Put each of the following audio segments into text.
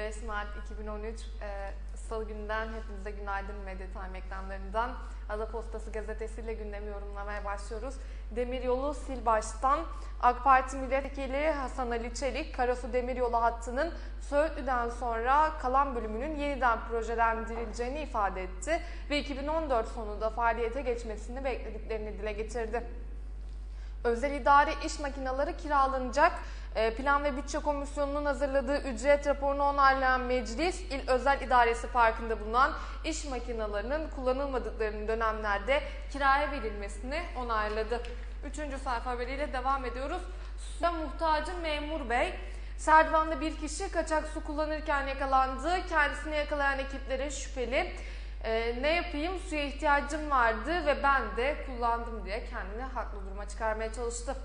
5 Mart 2013 e, Salı günden hepinize günaydın Medya Time ekranlarından. Ada Postası gazetesiyle gündemi yorumlamaya başlıyoruz. Demiryolu sil baştan AK Parti milletvekili Hasan Ali Çelik, Karasu Demiryolu hattının Söğütlü'den sonra kalan bölümünün yeniden projelendirileceğini ifade etti ve 2014 sonunda faaliyete geçmesini beklediklerini dile getirdi. Özel idare iş makineleri kiralanacak. Ee, Plan ve Bütçe Komisyonu'nun hazırladığı ücret raporunu onaylayan meclis, İl Özel İdaresi Parkı'nda bulunan iş makinelerinin kullanılmadıklarının dönemlerde kiraya verilmesini onayladı. Üçüncü sayfa haberiyle devam ediyoruz. Suya muhtacı memur bey, Serdivan'da bir kişi kaçak su kullanırken yakalandı. Kendisini yakalayan ekiplere şüpheli. Ee, ne yapayım suya ihtiyacım vardı ve ben de kullandım diye kendini haklı duruma çıkarmaya çalıştı.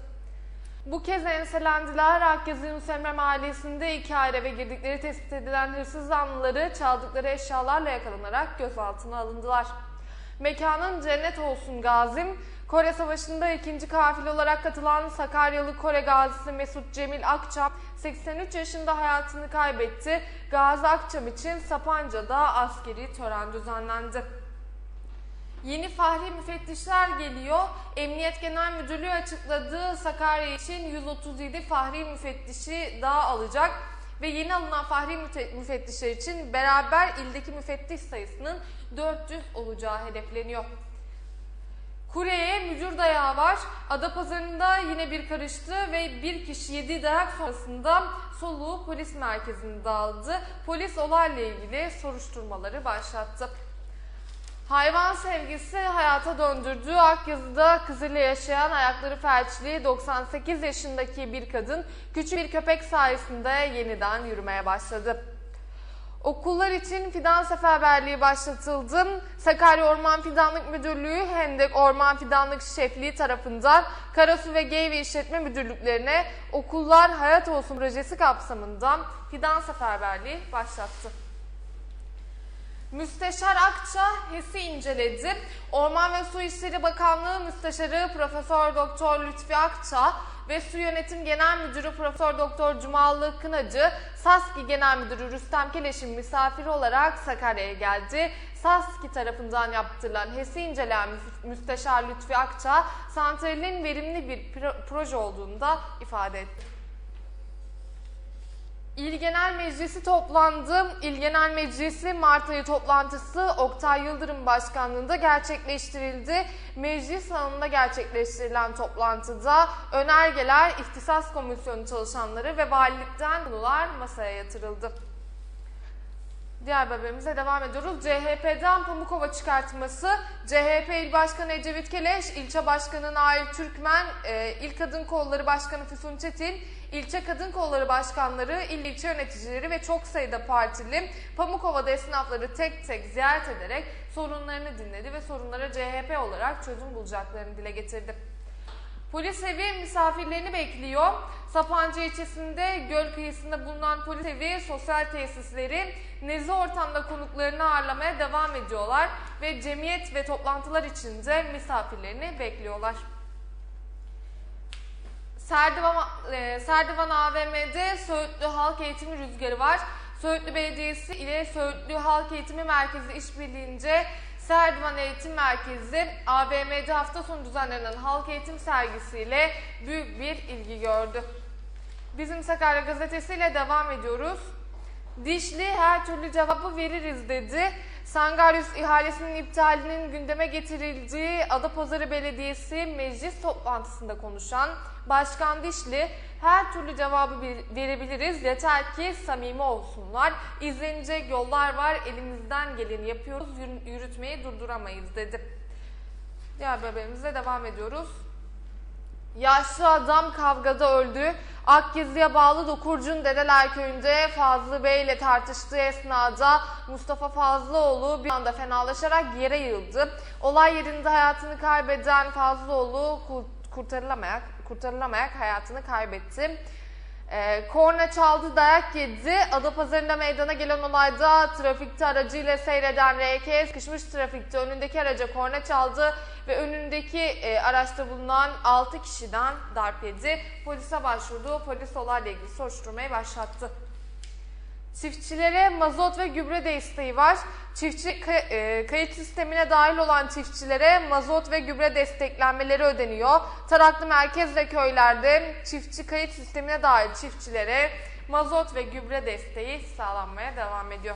Bu kez enselendiler. Akgezi Yunus Emre Mahallesi'nde iki aile eve girdikleri tespit edilen hırsız zanlıları çaldıkları eşyalarla yakalanarak gözaltına alındılar. Mekanın cennet olsun Gazim, Kore Savaşı'nda ikinci kafile olarak katılan Sakaryalı Kore gazisi Mesut Cemil Akçam 83 yaşında hayatını kaybetti. Gazi Akçam için Sapanca'da askeri tören düzenlendi. Yeni fahri müfettişler geliyor. Emniyet Genel Müdürlüğü açıkladığı Sakarya için 137 fahri müfettişi daha alacak ve yeni alınan fahri müfe- müfettişler için beraber ildeki müfettiş sayısının 400 olacağı hedefleniyor. Kure'ye mücür dayağı var. Adapazarı'nda yine bir karıştı ve bir kişi yediği dayak sonrasında soluğu polis merkezinde aldı. Polis olayla ilgili soruşturmaları başlattı. Hayvan sevgisi hayata döndürdüğü Akyazı'da kızıyla yaşayan ayakları felçli 98 yaşındaki bir kadın küçük bir köpek sayesinde yeniden yürümeye başladı. Okullar için fidan seferberliği başlatıldı. Sakarya Orman Fidanlık Müdürlüğü Hendek Orman Fidanlık Şefliği tarafından Karasu ve Geyve İşletme Müdürlüklerine Okullar Hayat Olsun projesi kapsamında fidan seferberliği başlattı. Müsteşar Akça HES'i inceledi. Orman ve Su İşleri Bakanlığı Müsteşarı Profesör Doktor Lütfi Akça ve Su Yönetim Genel Müdürü Profesör Doktor Cumalı Kınacı, SASKİ Genel Müdürü Rüstem Keleş'in misafiri olarak Sakarya'ya geldi. SASKİ tarafından yaptırılan HES'i inceleyen Müsteşar Lütfi Akça, santralin verimli bir pro- proje olduğunu da ifade etti. İl Genel Meclisi toplandı. İl Genel Meclisi Mart ayı toplantısı Oktay Yıldırım Başkanlığında gerçekleştirildi. Meclis salonunda gerçekleştirilen toplantıda önergeler, ihtisas komisyonu çalışanları ve valilikten konular masaya yatırıldı. Diğer haberimize devam ediyoruz. CHP'den Pamukova çıkartması, CHP İl Başkanı Ecevit Keleş, İlçe Başkanı Nail Türkmen, e, İl Kadın Kolları Başkanı Füsun Çetin, İlçe Kadın Kolları Başkanları, il ilçe yöneticileri ve çok sayıda partili Pamukova'da esnafları tek tek ziyaret ederek sorunlarını dinledi ve sorunlara CHP olarak çözüm bulacaklarını dile getirdi. Polis evi misafirlerini bekliyor. Sapanca ilçesinde göl kıyısında bulunan polis evi sosyal tesisleri nezih ortamda konuklarını ağırlamaya devam ediyorlar ve cemiyet ve toplantılar için de misafirlerini bekliyorlar. Serdivan, e, Serdivan AVM'de Söğütlü Halk Eğitimi Rüzgarı var. Söğütlü Belediyesi ile Söğütlü Halk Eğitimi Merkezi işbirliğince Serdivan Eğitim Merkezi AVM'de hafta sonu düzenlenen halk eğitim sergisiyle büyük bir ilgi gördü. Bizim Sakarya gazetesiyle devam ediyoruz. Dişli her türlü cevabı veririz dedi. Sangaryus ihalesinin iptalinin gündeme getirildiği Adapazarı Belediyesi meclis toplantısında konuşan Başkan Dişli her türlü cevabı verebiliriz yeter ki samimi olsunlar. İzlenecek yollar var elimizden geleni yapıyoruz yürü- yürütmeyi durduramayız dedi. Diğer haberimize devam ediyoruz. Yaşlı adam kavgada öldü. Akgizli'ye bağlı Dokurcun Dedeler Köyü'nde Fazlı Bey ile tartıştığı esnada Mustafa Fazlıoğlu bir anda fenalaşarak yere yığıldı. Olay yerinde hayatını kaybeden Fazlıoğlu kur- kurtarılamayak, kurtarılamayak hayatını kaybetti. Ee, korna çaldı, dayak yedi. Adapazarı'nda meydana gelen olayda trafikte aracıyla seyreden RK sıkışmış trafikte önündeki araca korna çaldı ve önündeki e, araçta bulunan 6 kişiden darp yedi. Polise başvurdu. Polis olayla ilgili soruşturmayı başlattı. Çiftçilere mazot ve gübre desteği var. Çiftçi e, kayıt sistemine dahil olan çiftçilere mazot ve gübre desteklenmeleri ödeniyor. Taraklı merkez ve köylerde çiftçi kayıt sistemine dahil çiftçilere mazot ve gübre desteği sağlanmaya devam ediyor.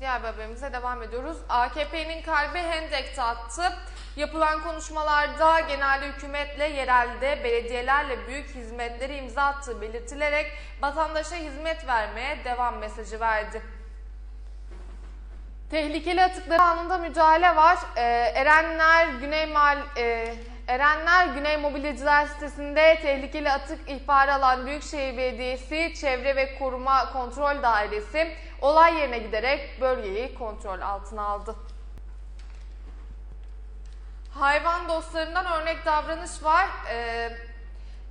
Diğer haberimize devam ediyoruz. AKP'nin kalbi Hendek'te attı. Yapılan konuşmalarda genelde hükümetle, yerelde, belediyelerle büyük hizmetleri imza attığı belirtilerek vatandaşa hizmet vermeye devam mesajı verdi. Tehlikeli atıkları anında müdahale var. Ee, Erenler Güney Mal e, Erenler Güney Mobilyacılar sitesinde tehlikeli atık ihbarı alan Büyükşehir Belediyesi Çevre ve Koruma Kontrol Dairesi olay yerine giderek bölgeyi kontrol altına aldı. Hayvan dostlarından örnek davranış var. Ee,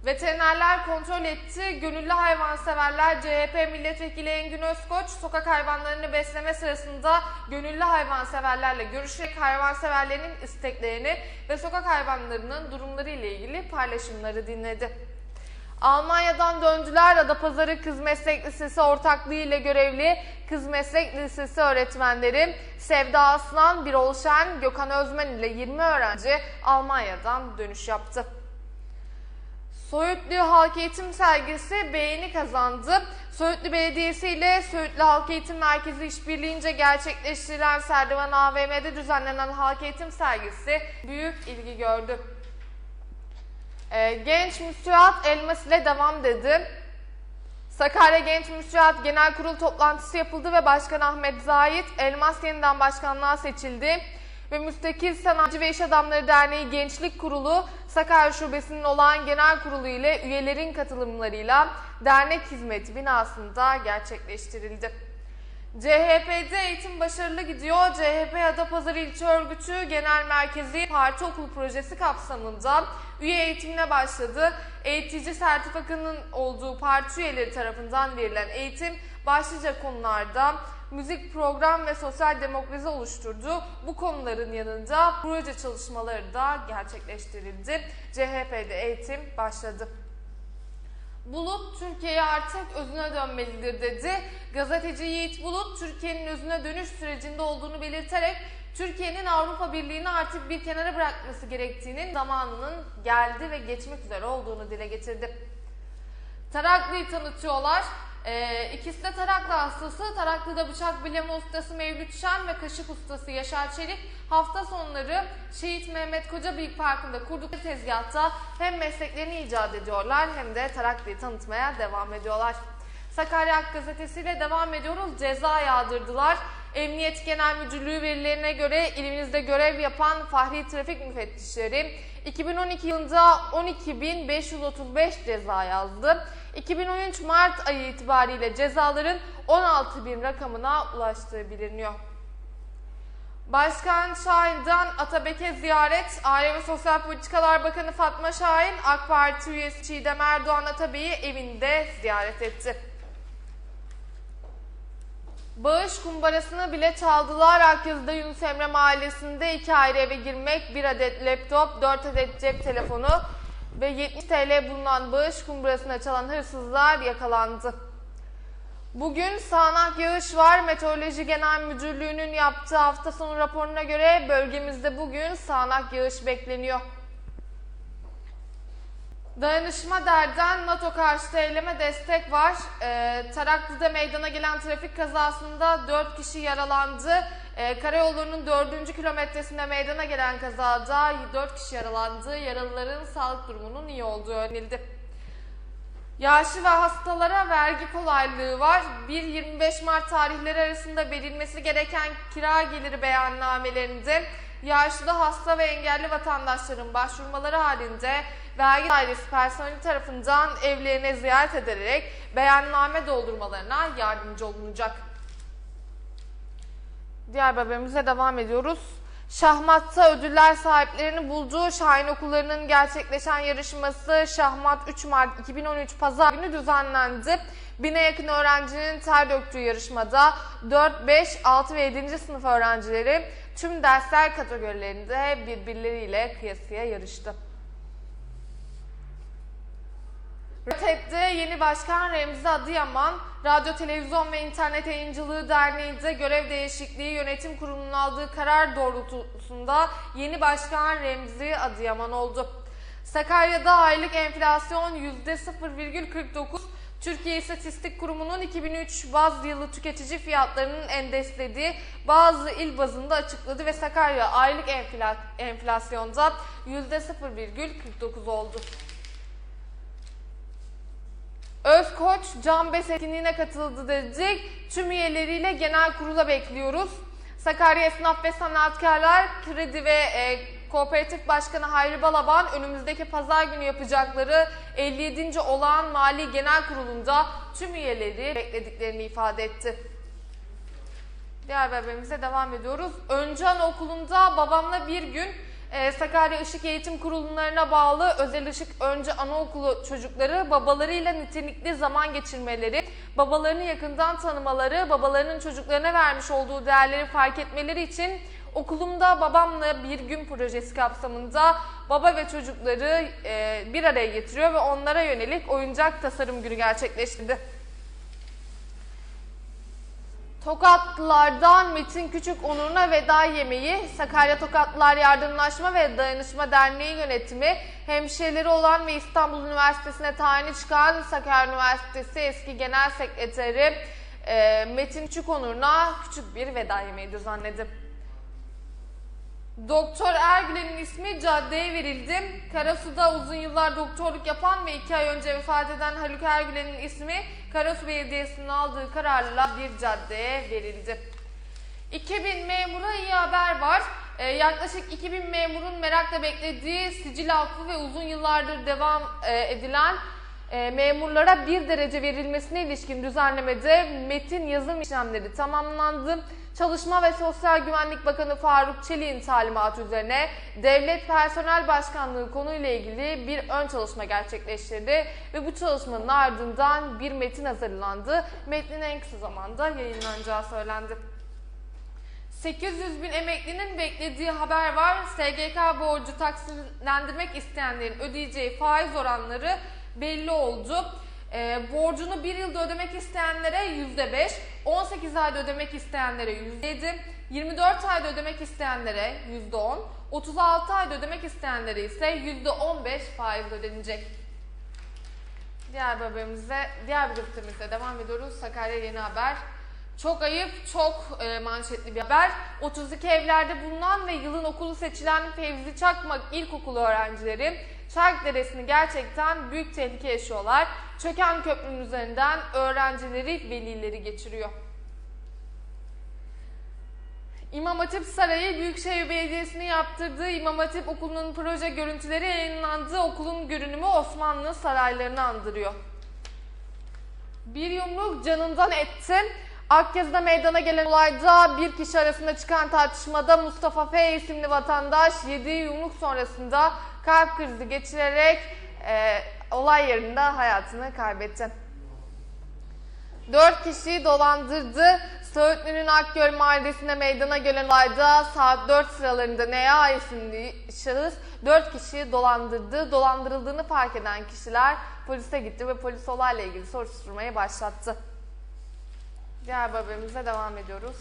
veterinerler kontrol etti. Gönüllü hayvanseverler CHP milletvekili Engin Özkoç sokak hayvanlarını besleme sırasında gönüllü hayvanseverlerle görüşerek hayvanseverlerin isteklerini ve sokak hayvanlarının durumları ile ilgili paylaşımları dinledi. Almanya'dan döndüler. Adapazarı Kız Meslek Lisesi ortaklığı ile görevli Kız Meslek Lisesi öğretmenleri Sevda Aslan, Birol Şen, Gökhan Özmen ile 20 öğrenci Almanya'dan dönüş yaptı. Söğütlü Halk Eğitim Sergisi beğeni kazandı. Söğütlü Belediyesi ile Söğütlü Halk Eğitim Merkezi işbirliğince gerçekleştirilen Serdivan AVM'de düzenlenen Halk Eğitim Sergisi büyük ilgi gördü. Ee, Genç Müstüat Elmas ile devam dedi. Sakarya Genç Müstüat Genel Kurul toplantısı yapıldı ve Başkan Ahmet Zahit Elmas yeniden başkanlığa seçildi. Ve Müstakil Sanayici ve İş Adamları Derneği Gençlik Kurulu Sakarya Şubesi'nin olan genel kurulu ile üyelerin katılımlarıyla dernek hizmeti binasında gerçekleştirildi. CHP'de eğitim başarılı gidiyor. CHP Adapazarı İlçe Örgütü Genel Merkezi Parti Okul Projesi kapsamında üye eğitimine başladı. Eğitici sertifikanın olduğu parti üyeleri tarafından verilen eğitim başlıca konularda müzik, program ve sosyal demokrasi oluşturdu. Bu konuların yanında proje çalışmaları da gerçekleştirildi. CHP'de eğitim başladı. Bulut Türkiye'ye artık özüne dönmelidir dedi. Gazeteci Yiğit Bulut Türkiye'nin özüne dönüş sürecinde olduğunu belirterek Türkiye'nin Avrupa Birliği'ni artık bir kenara bırakması gerektiğinin zamanının geldi ve geçmek üzere olduğunu dile getirdi. Taraklı'yı tanıtıyorlar. Ee, ikisi de Taraklı hastası. Taraklı'da bıçak bileme ustası Mevlüt Şen ve kaşık ustası Yaşar Çelik hafta sonları Şehit Mehmet Koca Büyük Parkı'nda kurdukları tezgahta hem mesleklerini icat ediyorlar hem de Taraklı'yı tanıtmaya devam ediyorlar. Sakarya Ak Gazetesi ile devam ediyoruz. Ceza yağdırdılar. Emniyet Genel Müdürlüğü verilerine göre ilimizde görev yapan Fahri Trafik Müfettişleri 2012 yılında 12.535 ceza yazdı. 2013 Mart ayı itibariyle cezaların 16.000 rakamına ulaştığı biliniyor. Başkan Şahin'den Atabek'e ziyaret, Aile ve Sosyal Politikalar Bakanı Fatma Şahin, AK Parti üyesi Çiğdem Erdoğan Atabey'i evinde ziyaret etti. Bağış kumbarasını bile çaldılar. Akyazı'da Yunus Emre Mahallesi'nde iki ayrı eve girmek, bir adet laptop, dört adet cep telefonu ve 70 TL bulunan bağış kumbarasına çalan hırsızlar yakalandı. Bugün sağanak yağış var. Meteoroloji Genel Müdürlüğü'nün yaptığı hafta sonu raporuna göre bölgemizde bugün sağanak yağış bekleniyor. Dayanışma derden NATO karşıtı eyleme destek var. Ee, Taraklı'da meydana gelen trafik kazasında 4 kişi yaralandı. Ee, karayollarının 4. kilometresinde meydana gelen kazada 4 kişi yaralandı. Yaralıların sağlık durumunun iyi olduğu öğrenildi. Yaşlı ve hastalara vergi kolaylığı var. 1-25 Mart tarihleri arasında verilmesi gereken kira geliri beyannamelerinde yaşlı, hasta ve engelli vatandaşların başvurmaları halinde vergi dairesi personeli tarafından evlerine ziyaret edilerek beyanname doldurmalarına yardımcı olunacak. Diğer haberimize devam ediyoruz. Şahmat'ta ödüller sahiplerini buldu. Şahin Okulları'nın gerçekleşen yarışması Şahmat 3 Mart 2013 Pazar günü düzenlendi. Bine yakın öğrencinin ter döktüğü yarışmada 4, 5, 6 ve 7. sınıf öğrencileri tüm dersler kategorilerinde birbirleriyle kıyasıya yarıştı. RTED'de yeni başkan Remzi Adıyaman, Radyo, Televizyon ve İnternet Yayıncılığı Derneği'nde görev değişikliği yönetim kurulunun aldığı karar doğrultusunda yeni başkan Remzi Adıyaman oldu. Sakarya'da aylık enflasyon %0,49, Türkiye İstatistik Kurumu'nun 2003 baz yılı tüketici fiyatlarının endeslediği bazı il bazında açıkladı ve Sakarya aylık enfla- enflasyonda %0,49 oldu. Özkoç Can Bes etkinliğine katıldı dedik. Tüm üyeleriyle genel kurula bekliyoruz. Sakarya Esnaf ve Sanatkarlar Kredi ve e, Kooperatif Başkanı Hayri Balaban önümüzdeki pazar günü yapacakları 57. olağan mali genel kurulunda tüm üyeleri beklediklerini ifade etti. Diğer haberimize devam ediyoruz. Önce anaokulunda babamla bir gün e, Sakarya Işık Eğitim Kurullarına bağlı Özel Işık Önce Anaokulu çocukları babalarıyla nitelikli zaman geçirmeleri, babalarını yakından tanımaları, babalarının çocuklarına vermiş olduğu değerleri fark etmeleri için okulumda babamla bir gün projesi kapsamında baba ve çocukları e, bir araya getiriyor ve onlara yönelik oyuncak tasarım günü gerçekleştirdi. Tokatlılardan Metin Küçük onuruna veda yemeği, Sakarya Tokatlılar Yardımlaşma ve Dayanışma Derneği yönetimi, hemşehrileri olan ve İstanbul Üniversitesi'ne tayini çıkan Sakarya Üniversitesi eski genel sekreteri e, Metin Küçük onuruna küçük bir veda yemeği düzenledi. Doktor Ergülen'in ismi caddeye verildi. Karasu'da uzun yıllar doktorluk yapan ve iki ay önce vefat eden Haluk Ergülen'in ismi Karasu Belediyesi'nin aldığı kararla bir caddeye verildi. 2000 memura iyi haber var. Ee, yaklaşık 2000 memurun merakla beklediği sicil affı ve uzun yıllardır devam e, edilen e, memurlara bir derece verilmesine ilişkin düzenlemede metin yazım işlemleri tamamlandı. Çalışma ve Sosyal Güvenlik Bakanı Faruk Çelik'in talimatı üzerine Devlet Personel Başkanlığı konuyla ilgili bir ön çalışma gerçekleştirdi ve bu çalışmanın ardından bir metin hazırlandı. Metnin en kısa zamanda yayınlanacağı söylendi. 800 bin emeklinin beklediği haber var. SGK borcu taksitlendirmek isteyenlerin ödeyeceği faiz oranları belli oldu. E, borcunu bir yılda ödemek isteyenlere %5, 18 ayda ödemek isteyenlere %7, 24 ayda ödemek isteyenlere %10, 36 ayda ödemek isteyenlere ise %15 faiz ödenecek. Diğer haberimize, diğer bir gazetemize devam ediyoruz. Sakarya Yeni Haber. Çok ayıp, çok e, manşetli bir haber. 32 evlerde bulunan ve yılın okulu seçilen Fevzi Çakmak İlkokulu öğrencileri Çark Deresi'ni gerçekten büyük tehlike yaşıyorlar. Çöken köprünün üzerinden öğrencileri, velileri geçiriyor. İmam Hatip Sarayı Büyükşehir Belediyesi'nin yaptırdığı İmam Hatip Okulu'nun proje görüntüleri yayınlandı. Okulun görünümü Osmanlı saraylarını andırıyor. Bir yumruk canından etti. Akgez'de meydana gelen olayda bir kişi arasında çıkan tartışmada Mustafa F. isimli vatandaş yediği yumruk sonrasında kalp krizi geçirerek e, olay yerinde hayatını kaybetti. Dört kişiyi dolandırdı. Söğütlü'nün Akgöl mahallesinde meydana gelen olayda saat 4 sıralarında N.A. isimli şahıs 4 kişiyi dolandırdı. Dolandırıldığını fark eden kişiler polise gitti ve polis olayla ilgili soruşturmayı başlattı. Diğer haberimize devam ediyoruz.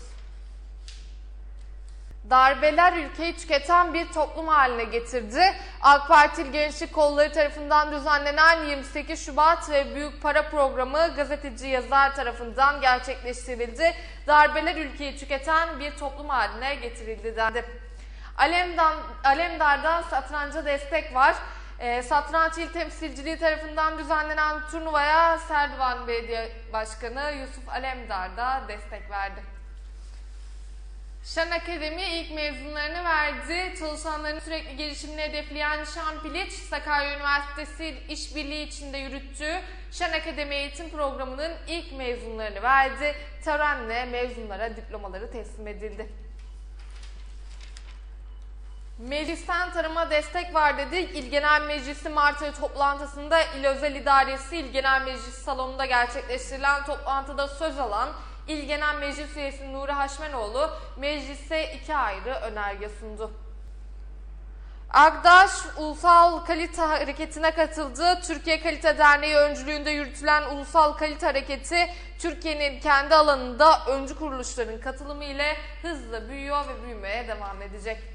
Darbeler ülkeyi tüketen bir toplum haline getirdi. AK Parti İl Gençlik Kolları tarafından düzenlenen 28 Şubat ve Büyük Para Programı gazeteci yazar tarafından gerçekleştirildi. Darbeler ülkeyi tüketen bir toplum haline getirildi dendi. Alemdan, Alemdar'dan satranca destek var. E, Satranç İl Temsilciliği tarafından düzenlenen turnuvaya Serdivan Belediye Başkanı Yusuf Alemdar da destek verdi. Şan Akademi ilk mezunlarını verdi. Çalışanların sürekli gelişimini hedefleyen Şan Piliç, Sakarya Üniversitesi işbirliği içinde yürüttüğü Şan Akademi eğitim programının ilk mezunlarını verdi. Törenle mezunlara diplomaları teslim edildi. Meclisten tarıma destek var dedik. İl Genel Meclisi Mart ayı toplantısında İl Özel İdaresi İl Genel Meclis salonunda gerçekleştirilen toplantıda söz alan İl Genel Meclis Üyesi Nuri Haşmenoğlu meclise iki ayrı önerge sundu. Agdaş Ulusal Kalite Hareketi'ne katıldı. Türkiye Kalite Derneği öncülüğünde yürütülen Ulusal Kalite Hareketi, Türkiye'nin kendi alanında öncü kuruluşların katılımı ile hızla büyüyor ve büyümeye devam edecek.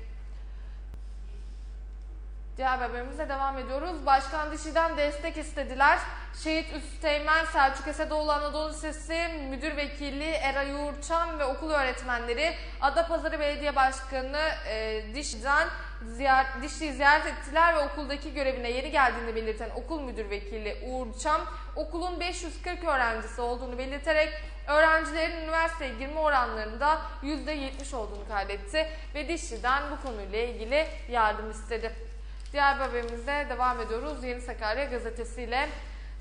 Diğer haberimize devam ediyoruz. Başkan Dişi'den destek istediler. Şehit Üsteğmen Selçuk Esedoğlu Anadolu Lisesi Müdür Vekili Eray Uğurçan ve okul öğretmenleri Adapazarı Belediye Başkanı e, Dişi'den ziyaret, Dişli'yi ziyaret ettiler ve okuldaki görevine yeni geldiğini belirten okul müdür vekili Uğur Çam, okulun 540 öğrencisi olduğunu belirterek öğrencilerin üniversiteye girme oranlarında %70 olduğunu kaydetti ve Dişli'den bu konuyla ilgili yardım istedi. Diğer bir haberimize devam ediyoruz. Yeni Sakarya gazetesiyle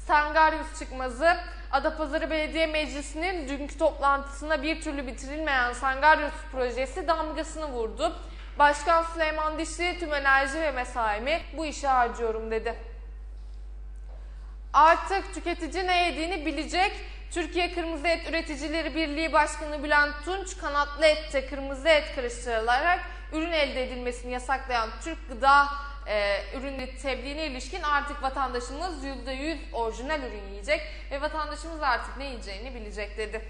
Sangaryus çıkmazı Adapazarı Belediye Meclisi'nin dünkü toplantısında bir türlü bitirilmeyen Sangaryus projesi damgasını vurdu. Başkan Süleyman Dişli tüm enerji ve mesaimi bu işe harcıyorum dedi. Artık tüketici ne yediğini bilecek. Türkiye Kırmızı Et Üreticileri Birliği Başkanı Bülent Tunç, kanatlı ette kırmızı et karıştırılarak ürün elde edilmesini yasaklayan Türk gıda e, ürünü tebliğine ilişkin artık vatandaşımız %100 orijinal ürün yiyecek ve vatandaşımız artık ne yiyeceğini bilecek dedi.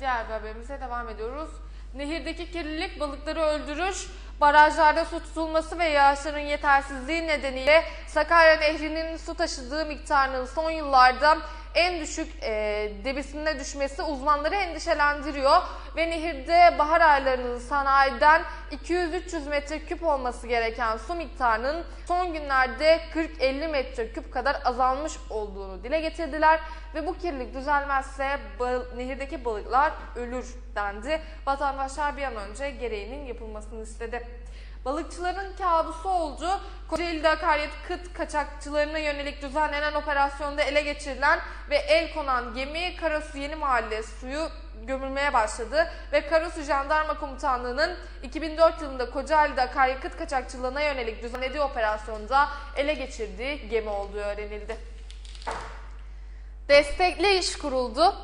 Diğer bir haberimize devam ediyoruz. Nehirdeki kirlilik balıkları öldürür. Barajlarda su tutulması ve yağışların yetersizliği nedeniyle Sakarya Nehri'nin su taşıdığı miktarının son yıllarda en düşük e, debisine düşmesi uzmanları endişelendiriyor ve nehirde bahar aylarının sanayiden 200-300 metreküp olması gereken su miktarının son günlerde 40-50 metreküp kadar azalmış olduğunu dile getirdiler ve bu kirlilik düzelmezse bal- nehirdeki balıklar ölür dendi. Vatandaşlar bir an önce gereğinin yapılmasını istedi. Balıkçıların kabusu oldu. Kocaeli'de akaryakıt kaçakçılarına yönelik düzenlenen operasyonda ele geçirilen ve el konan gemi Karasu Yeni Mahalle suyu gömülmeye başladı ve Karasu Jandarma Komutanlığı'nın 2004 yılında Kocaeli'de akaryakıt kaçakçılığına yönelik düzenlediği operasyonda ele geçirdiği gemi olduğu öğrenildi. Destekli iş kuruldu.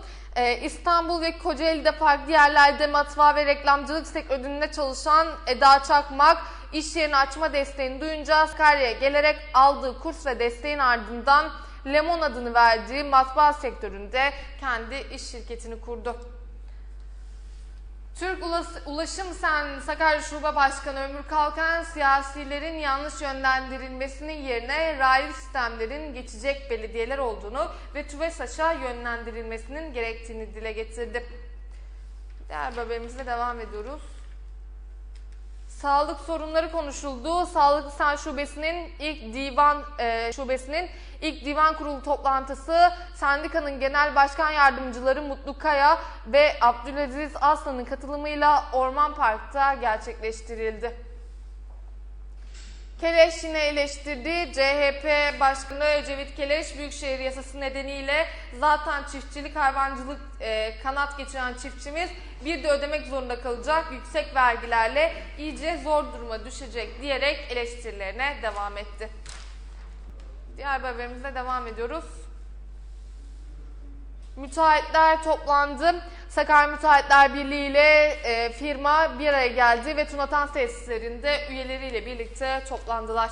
Ee, İstanbul ve Kocaeli'de farklı yerlerde matbaa ve reklamcılık sektöründe çalışan Eda Çakmak, iş yerini açma desteğini duyunca Sakarya'ya gelerek aldığı kurs ve desteğin ardından Lemon adını verdiği matbaa sektöründe kendi iş şirketini kurdu. Türk Ulaşım Sen Sakarya Şube Başkanı Ömür Kalkan siyasilerin yanlış yönlendirilmesinin yerine raylı sistemlerin geçecek belediyeler olduğunu ve TÜVESAŞ'a yönlendirilmesinin gerektiğini dile getirdi. Diğer haberimizle devam ediyoruz. Sağlık sorunları konuşuldu. Sağlık Sen Şubesi'nin ilk divan e, şubesinin ilk divan kurulu toplantısı sendikanın genel başkan yardımcıları Mutlu Kaya ve Abdülaziz Aslan'ın katılımıyla Orman Park'ta gerçekleştirildi. Keleş eleştirdi. CHP Başkanı Ecevit Keleş Büyükşehir Yasası nedeniyle zaten çiftçilik hayvancılık e, kanat geçiren çiftçimiz bir de ödemek zorunda kalacak yüksek vergilerle iyice zor duruma düşecek diyerek eleştirilerine devam etti. Diğer haberimizle devam ediyoruz. Müteahhitler toplandı. Sakarya Müteahhitler Birliği ile e, firma bir araya geldi ve Tunatan tesislerinde üyeleriyle birlikte toplandılar.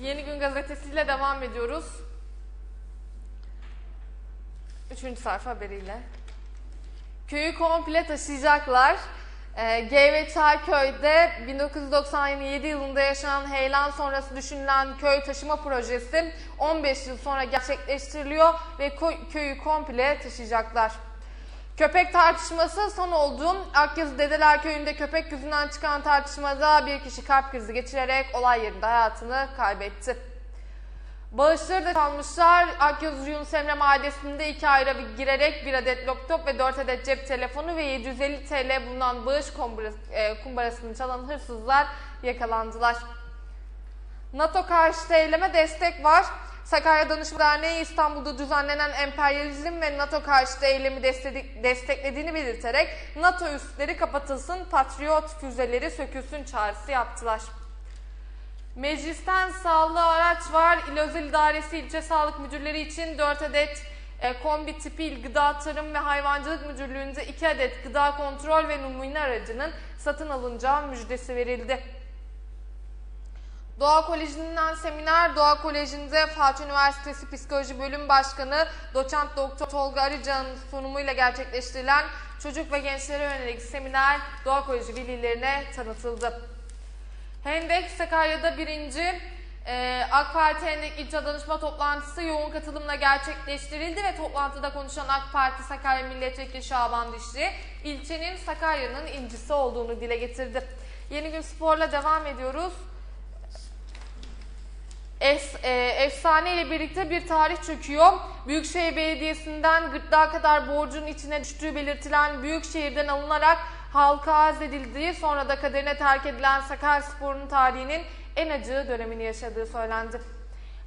Yeni Gün gazetesiyle devam ediyoruz. Üçüncü sayfa haberiyle. Köyü komple taşıyacaklar. Ee, G ve Çayköy'de 1997 yılında yaşanan heyelan sonrası düşünülen köy taşıma projesi 15 yıl sonra gerçekleştiriliyor ve köyü komple taşıyacaklar. Köpek tartışması son oldu. Akyazı Dedeler Köyü'nde köpek yüzünden çıkan tartışmada bir kişi kalp krizi geçirerek olay yerinde hayatını kaybetti. Bağışları da çalmışlar. Akyazı Yunus Emre Mahallesi'nde iki ayrı girerek bir adet laptop ve 4 adet cep telefonu ve 750 TL bulunan bağış e, kumbarasını çalan hırsızlar yakalandılar. NATO karşıtı eyleme destek var. Sakarya Danışma Derneği İstanbul'da düzenlenen emperyalizm ve NATO karşıtı eylemi destek- desteklediğini belirterek NATO üsleri kapatılsın, Patriot füzeleri sökülsün çağrısı yaptılar. Meclisten sağlığı araç var. İl Özel İdaresi ilçe sağlık müdürleri için 4 adet e, kombi tipi İl Gıda Tarım ve Hayvancılık Müdürlüğü'nde 2 adet gıda kontrol ve numune aracının satın alınacağı müjdesi verildi. Doğa Koleji'nden seminer, Doğa Koleji'nde Fatih Üniversitesi Psikoloji Bölüm Başkanı Doçent Doktor Tolga Arıcan'ın sunumuyla gerçekleştirilen çocuk ve gençlere yönelik seminer Doğa Koleji velilerine tanıtıldı. Hendek Sakarya'da birinci e, AK Parti Hendek İlçe Danışma Toplantısı yoğun katılımla gerçekleştirildi ve toplantıda konuşan AK Parti Sakarya Milletvekili Şaban Dişli, ilçenin Sakarya'nın incisi olduğunu dile getirdi. Yeni gün sporla devam ediyoruz. Es, e, efsane ile birlikte bir tarih çöküyor. Büyükşehir Belediyesi'nden gırtlağa kadar borcun içine düştüğü belirtilen Büyükşehir'den alınarak halka arz sonra da kaderine terk edilen Sakaryaspor'un tarihinin en acı dönemini yaşadığı söylendi.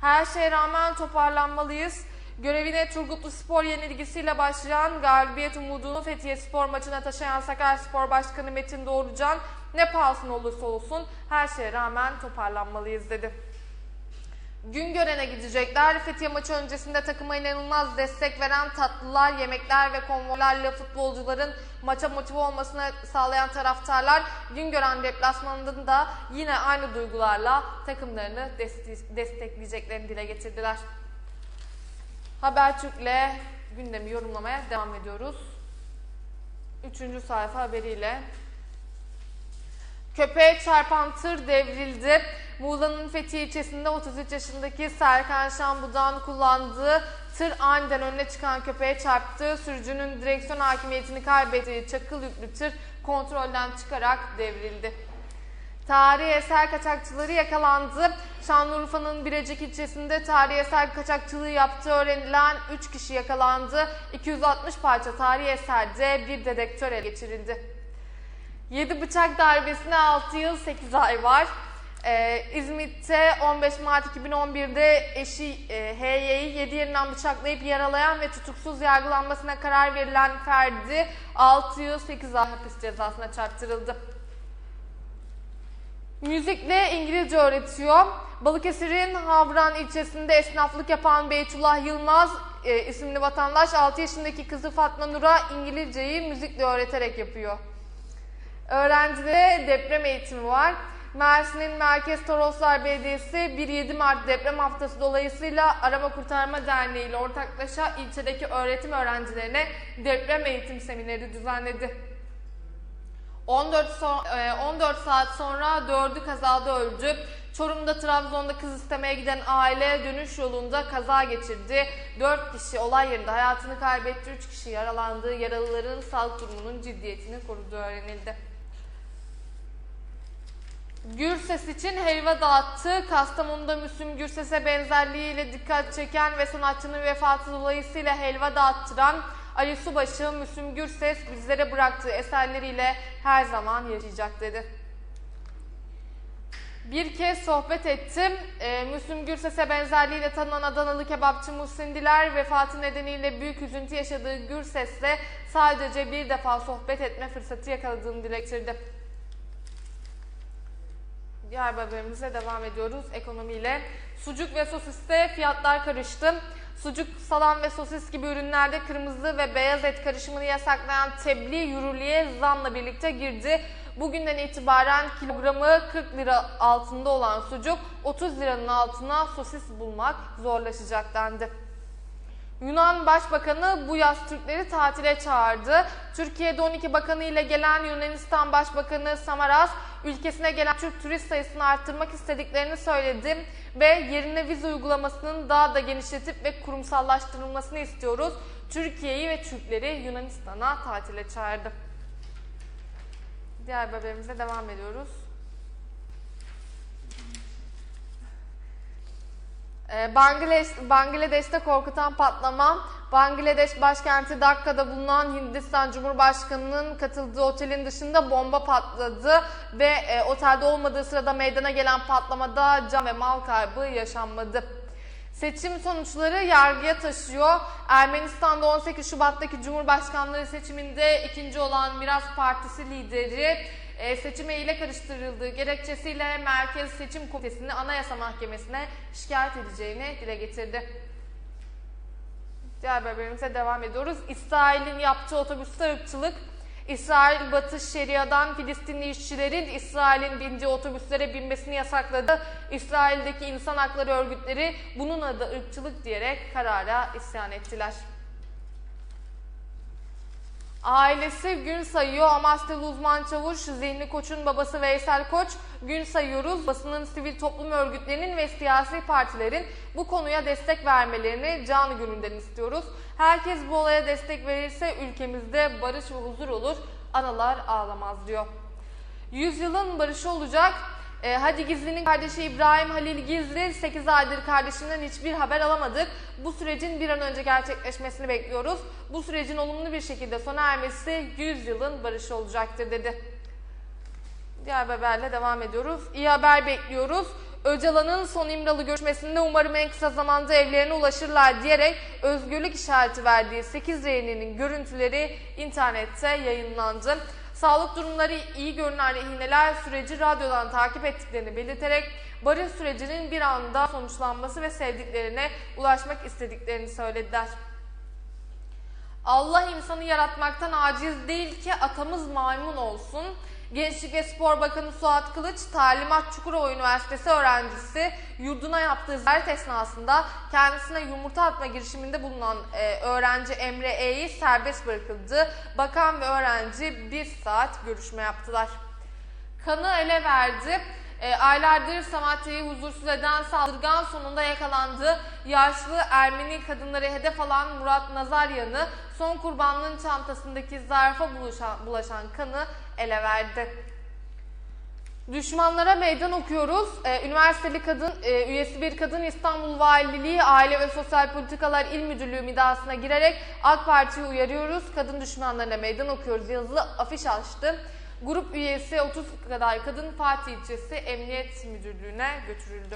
Her şeye rağmen toparlanmalıyız. Görevine Turgutlu Spor yenilgisiyle başlayan galibiyet umudunu Fethiye Spor maçına taşıyan Sakaryaspor Başkanı Metin Doğrucan ne pahasına olursa olsun her şeye rağmen toparlanmalıyız dedi. Güngören'e gidecekler. Fethiye maçı öncesinde takıma inanılmaz destek veren tatlılar, yemekler ve konvoylarla futbolcuların maça motive olmasını sağlayan taraftarlar Güngören deplasmanında da yine aynı duygularla takımlarını deste- destekleyeceklerini dile getirdiler. Habertürk'le gündemi yorumlamaya devam ediyoruz. Üçüncü sayfa haberiyle Köpeğe çarpan tır devrildi. Muğla'nın Fethiye ilçesinde 33 yaşındaki Serkan Şambu'dan kullandığı tır aniden önüne çıkan köpeğe çarptı. Sürücünün direksiyon hakimiyetini kaybettiği çakıl yüklü tır kontrolden çıkarak devrildi. Tarihi eser kaçakçıları yakalandı. Şanlıurfa'nın Birecik ilçesinde tarihi eser kaçakçılığı yaptığı öğrenilen 3 kişi yakalandı. 260 parça tarihi eserde bir dedektör ele geçirildi. 7 bıçak darbesine 6 yıl 8 ay var. Ee, İzmit'te 15 Mart 2011'de eşi e, HY'yi 7 yerinden bıçaklayıp yaralayan ve tutuksuz yargılanmasına karar verilen Ferdi 6 yıl 8 ay hapis cezasına çarptırıldı. Müzikle İngilizce öğretiyor. Balıkesir'in Havran ilçesinde esnaflık yapan Beytullah Yılmaz e, isimli vatandaş 6 yaşındaki kızı Fatma Nur'a İngilizceyi müzikle öğreterek yapıyor. Öğrencilere deprem eğitimi var. Mersin'in Merkez Toroslar Belediyesi 1-7 Mart deprem haftası dolayısıyla Arama Kurtarma Derneği ile ortaklaşa ilçedeki öğretim öğrencilerine deprem eğitim semineri düzenledi. 14, so- e, 14 saat sonra 4'ü kazada öldü. Çorum'da Trabzon'da kız istemeye giden aile dönüş yolunda kaza geçirdi. 4 kişi olay yerinde hayatını kaybetti. 3 kişi yaralandı. Yaralıların sağlık durumunun ciddiyetini koruduğu öğrenildi. Gürses için helva dağıttı. Kastamonu'da Müslüm Gürses'e benzerliğiyle dikkat çeken ve sanatçının vefatı dolayısıyla helva dağıttıran Ali Subaşı, Müslüm Gürses bizlere bıraktığı eserleriyle her zaman yaşayacak dedi. Bir kez sohbet ettim. Ee, Müslüm Gürses'e benzerliğiyle tanınan Adanalı kebapçı Muhsin Diler vefatı nedeniyle büyük üzüntü yaşadığı Gürses'le sadece bir defa sohbet etme fırsatı yakaladığını dile getirdi. Diğer haberimize devam ediyoruz ekonomiyle. Sucuk ve sosiste fiyatlar karıştı. Sucuk, salam ve sosis gibi ürünlerde kırmızı ve beyaz et karışımını yasaklayan tebliğ yürürlüğe zamla birlikte girdi. Bugünden itibaren kilogramı 40 lira altında olan sucuk 30 liranın altına sosis bulmak zorlaşacak dendi. Yunan Başbakanı bu yaz Türkleri tatile çağırdı. Türkiye'de 12 bakanı ile gelen Yunanistan Başbakanı Samaras, ülkesine gelen Türk turist sayısını arttırmak istediklerini söyledi ve yerine vize uygulamasının daha da genişletip ve kurumsallaştırılmasını istiyoruz. Türkiye'yi ve Türkleri Yunanistan'a tatile çağırdı. Diğer haberimize devam ediyoruz. Bangladeş, Bangladeş'te korkutan patlama, Bangladeş başkenti Dhakka'da bulunan Hindistan Cumhurbaşkanı'nın katıldığı otelin dışında bomba patladı ve e, otelde olmadığı sırada meydana gelen patlamada can ve mal kaybı yaşanmadı. Seçim sonuçları yargıya taşıyor. Ermenistan'da 18 Şubat'taki Cumhurbaşkanlığı seçiminde ikinci olan Miras Partisi lideri e, seçime ile karıştırıldığı gerekçesiyle Merkez Seçim Komitesi'ni Anayasa Mahkemesi'ne şikayet edeceğini dile getirdi. Diğer haberimize devam ediyoruz. İsrail'in yaptığı otobüste ırkçılık. İsrail Batı Şeria'dan Filistinli işçilerin İsrail'in bindiği otobüslere binmesini yasakladı. İsrail'deki insan hakları örgütleri bunun adı ırkçılık diyerek karara isyan ettiler. Ailesi gün sayıyor. Amasyalı uzman çavuş Zihni Koç'un babası Veysel Koç gün sayıyoruz. Basının sivil toplum örgütlerinin ve siyasi partilerin bu konuya destek vermelerini canı gönülden istiyoruz. Herkes bu olaya destek verirse ülkemizde barış ve huzur olur. Analar ağlamaz diyor. Yüzyılın barışı olacak. Ee, Hadi Gizli'nin kardeşi İbrahim Halil Gizli 8 aydır kardeşinden hiçbir haber alamadık. Bu sürecin bir an önce gerçekleşmesini bekliyoruz. Bu sürecin olumlu bir şekilde sona ermesi 100 yılın barışı olacaktır dedi. Diğer haberle devam ediyoruz. İyi haber bekliyoruz. Öcalan'ın son İmralı görüşmesinde umarım en kısa zamanda evlerine ulaşırlar diyerek özgürlük işareti verdiği 8 rehininin görüntüleri internette yayınlandı. Sağlık durumları iyi görünen rehineler süreci radyodan takip ettiklerini belirterek barış sürecinin bir anda sonuçlanması ve sevdiklerine ulaşmak istediklerini söylediler. Allah insanı yaratmaktan aciz değil ki atamız maymun olsun. Gençlik ve Spor Bakanı Suat Kılıç, Talimat Çukurova Üniversitesi öğrencisi yurduna yaptığı ziyaret esnasında kendisine yumurta atma girişiminde bulunan e, öğrenci Emre E'yi serbest bırakıldı. Bakan ve öğrenci bir saat görüşme yaptılar. Kanı ele verdi. E, aylardır Samatya'yı huzursuz eden saldırgan sonunda yakalandı. Yaşlı Ermeni kadınları hedef alan Murat Nazaryan'ı son kurbanlığın çantasındaki zarfa bulaşan, bulaşan kanı ele verdi. Düşmanlara meydan okuyoruz. Ee, üniversiteli kadın, e, üyesi bir kadın İstanbul Valiliği Aile ve Sosyal Politikalar İl Müdürlüğü midasına girerek AK Parti'yi uyarıyoruz. Kadın düşmanlarına meydan okuyoruz yazılı afiş açtı. Grup üyesi 30 kadar kadın Fatih ilçesi Emniyet Müdürlüğü'ne götürüldü.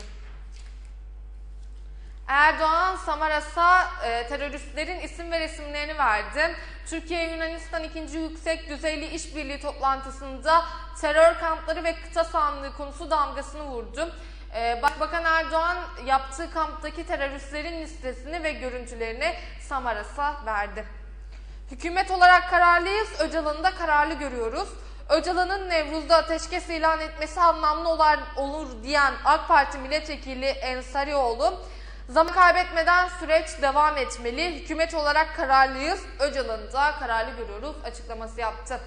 Erdoğan Samaras'a e, teröristlerin isim ve resimlerini verdi. Türkiye-Yunanistan 2. Yüksek Düzeyli İşbirliği toplantısında terör kampları ve kıta sahanlığı konusu damgasını vurdu. E, Başbakan Erdoğan yaptığı kamptaki teröristlerin listesini ve görüntülerini Samaras'a verdi. Hükümet olarak kararlıyız, Öcalan'ı da kararlı görüyoruz. Öcalan'ın Nevruz'da ateşkes ilan etmesi anlamlı olur diyen AK Parti milletvekili Ensarioğlu, zaman kaybetmeden süreç devam etmeli, hükümet olarak kararlıyız, Öcalan'ı da kararlı görüyoruz açıklaması yaptı.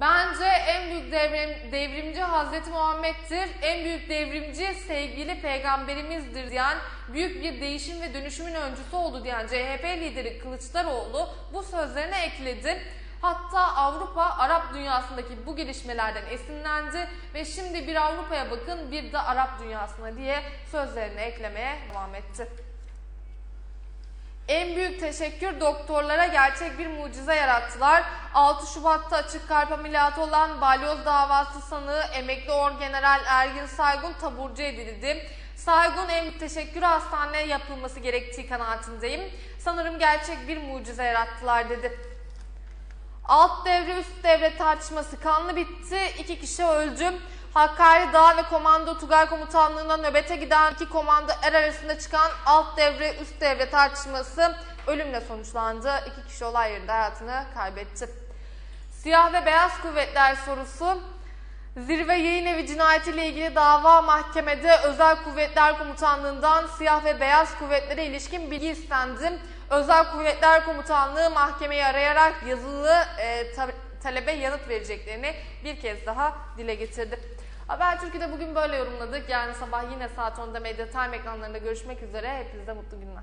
Bence en büyük devrim, devrimci Hazreti Muhammed'dir. En büyük devrimci sevgili peygamberimizdir diyen büyük bir değişim ve dönüşümün öncüsü oldu diyen CHP lideri Kılıçdaroğlu bu sözlerine ekledi. Hatta Avrupa Arap dünyasındaki bu gelişmelerden esinlendi ve şimdi bir Avrupa'ya bakın bir de Arap dünyasına diye sözlerini eklemeye devam etti. En büyük teşekkür doktorlara gerçek bir mucize yarattılar. 6 Şubat'ta açık kalp ameliyatı olan balyoz davası sanığı emekli orgeneral Ergin Saygun taburcu edildi. Saygun en büyük teşekkür hastaneye yapılması gerektiği kanaatindeyim. Sanırım gerçek bir mucize yarattılar dedi. Alt devre üst devre tartışması kanlı bitti. İki kişi öldü. Hakkari Dağ ve Komando Tugay Komutanlığı'na nöbete giden iki komando er arasında çıkan alt devre üst devre tartışması ölümle sonuçlandı. İki kişi olay yerinde hayatını kaybetti. Siyah ve beyaz kuvvetler sorusu Zirve Yayın Evi cinayetiyle ilgili dava mahkemede Özel Kuvvetler Komutanlığı'ndan siyah ve beyaz kuvvetlere ilişkin bilgi istendi. Özel Kuvvetler Komutanlığı mahkemeyi arayarak yazılı e, ta- talebe yanıt vereceklerini bir kez daha dile getirdi. Haber Türkiye'de bugün böyle yorumladık. Yarın sabah yine saat 10'da Medya Time ekranlarında görüşmek üzere. Hepinize mutlu günler.